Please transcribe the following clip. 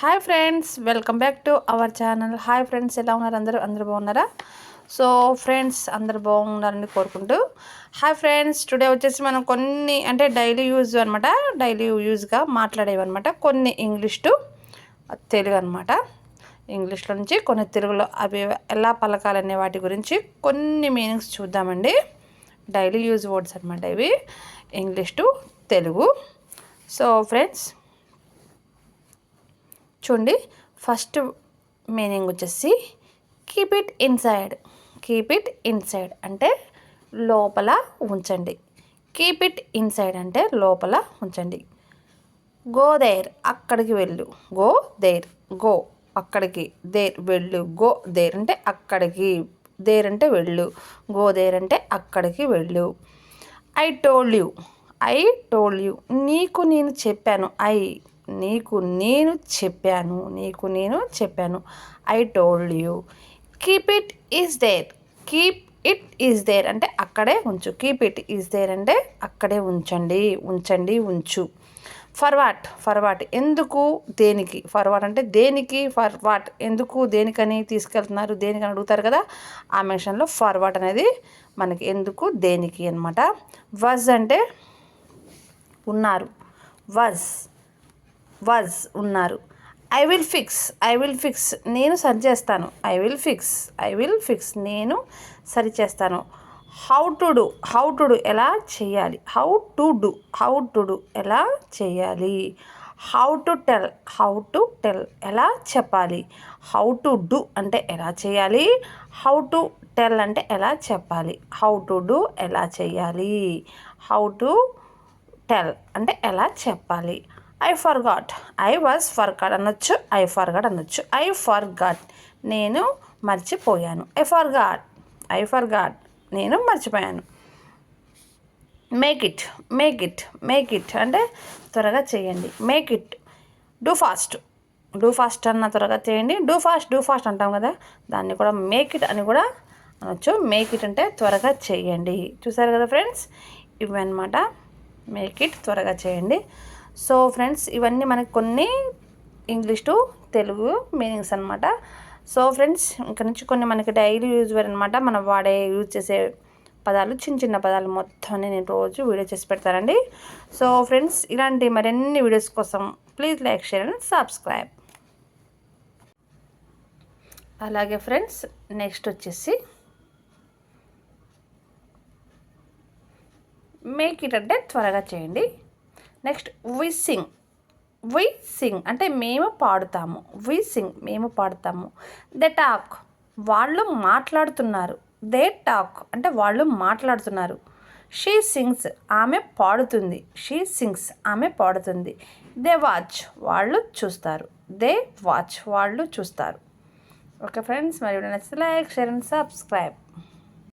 Hi friends welcome back to our channel hi friends ఎలా ఉన్నారు అందరూ? అందరూ బాగున్నారా? సో ఫ్రెండ్స్ అందరు బాగున్నారని కోరుకుంటూ. హాయ్ ఫ్రెండ్స్ టుడే వచ్చేసి మనం కొన్ని అంటే డైలీ యూజ్ అనమాట డైలీ యూజ్గా మాట్లాడేవి అనమాట కొన్ని ఇంగ్లీష్ టు తెలుగు అనమాట ఇంగ్లీష్లో నుంచి కొన్ని తెలుగులో అవి ఎలా పలకాలనే వాటి గురించి కొన్ని మీనింగ్స్ చూద్దామండి. డైలీ యూజ్ వర్డ్స్ అనమాట ఇవి. English to Telugu. So friends చూడండి. ఫస్ట్ మీనింగ్ వచ్చేసి keep it inside keep it inside అంటే లోపల ఉంచండి. కీప్ ఇట్ ఇన్సైడ్ అంటే లోపల ఉంచండి. గో దేర్ అక్కడికి వెళ్ళు. గో దేర్ గో అక్కడికి దేర్ వెళ్ళు. గో దేర్ అంటే అక్కడికి దేర్ అంటే వెళ్ళు. గో దేర్ అంటే అక్కడికి వెళ్ళు. I told you I told you నీకు నేను చెప్పాను. ఐ నీకు నేను చెప్పాను నీకు నేను చెప్పాను. I told you keep it is there keep it is there అంటే అక్కడే ఉంచు. కీప్ ఇట్ ఈస్ దేర్ అంటే అక్కడే ఉంచండి ఉంచండి ఉంచు. ఫర్ వాట్ ఫర్ వాట్ ఎందుకు దేనికి? ఫర్ వాట్ అంటే దేనికి? ఫర్ వాట్ ఎందుకు దేనికని తీసుకెళ్తున్నారు? దేనికని అడుగుతారు కదా? ఆ మెన్షన్లో ఫర్ వాట్ అనేది మనకి ఎందుకు దేనికి అనమాట వజ్ అంటే ఉన్నారు. వజ్ వజ్ ఉన్నారు. I will fix I will fix నేను సరిచేస్తాను. I will fix I will fix నేను సరిచేస్తాను. How to do how to do ఎలా చేయాలి? How to do how to do ఎలా చేయాలి? How to tell how to tell ఎలా చెప్పాలి? How to do అంటే ఎలా చేయాలి? హౌ టు టెల్ అంటే ఎలా చెప్పాలి? హౌ టు డు ఎలా చేయాలి? హౌ టు టెల్ అంటే ఎలా చెప్పాలి? I forgot I was forgot అనొచ్చు. ఐ ఫర్ గాట్ అనొచ్చు. ఐ ఫర్ గాట్ నేను మర్చిపోయాను. I forgot I forgot నేను మర్చిపోయాను. Make it make it make it అంటే త్వరగా చేయండి. Make it do fast do fast అన్న త్వరగా చేయండి. డూ ఫాస్ట్ డూ ఫాస్ట్ అంటాం కదా? దాన్ని కూడా మేక్ ఇట్ అని కూడా అనొచ్చు. మేక్ ఇట్ అంటే త్వరగా చేయండి. చూసారు కదా ఫ్రెండ్స్? ఇవన్నమాట. మేక్ ఇట్ త్వరగా చేయండి. సో ఫ్రెండ్స్ ఇవన్నీ మనకు కొన్ని ఇంగ్లీష్ టు తెలుగు మీనింగ్స్ అనమాట సో ఫ్రెండ్స్ ఇక్కడ నుంచి కొన్ని మనకి డైలీ యూజ్ అనమాట మనం వాడే యూజ్ చేసే పదాలు చిన్న చిన్న పదాలు మొత్తం నేను రోజు వీడియో చేసి పెడతానండి. సో ఫ్రెండ్స్ ఇలాంటి మరిన్ని వీడియోస్ కోసం please like share and subscribe అలాగే ఫ్రెండ్స్ నెక్స్ట్ వచ్చేసి మేక్ ఇట్ అంటే త్వరగా చేయండి. Next we sing. We sing. అంటే మేము పాడుతాము. వి సింగ్. మేము పాడుతాము. They talk. వాళ్ళు మాట్లాడుతున్నారు. They talk. అంటే వాళ్ళు మాట్లాడుతున్నారు. She sings. ఆమె పాడుతుంది. She sings. ఆమె పాడుతుంది. They watch. వాళ్ళు చూస్తారు. They watch. వాళ్ళు చూస్తారు. ఓకే ఫ్రెండ్స్ మరి నచ్చితే లైక్ షేర్ అండ్ సబ్స్క్రైబ్.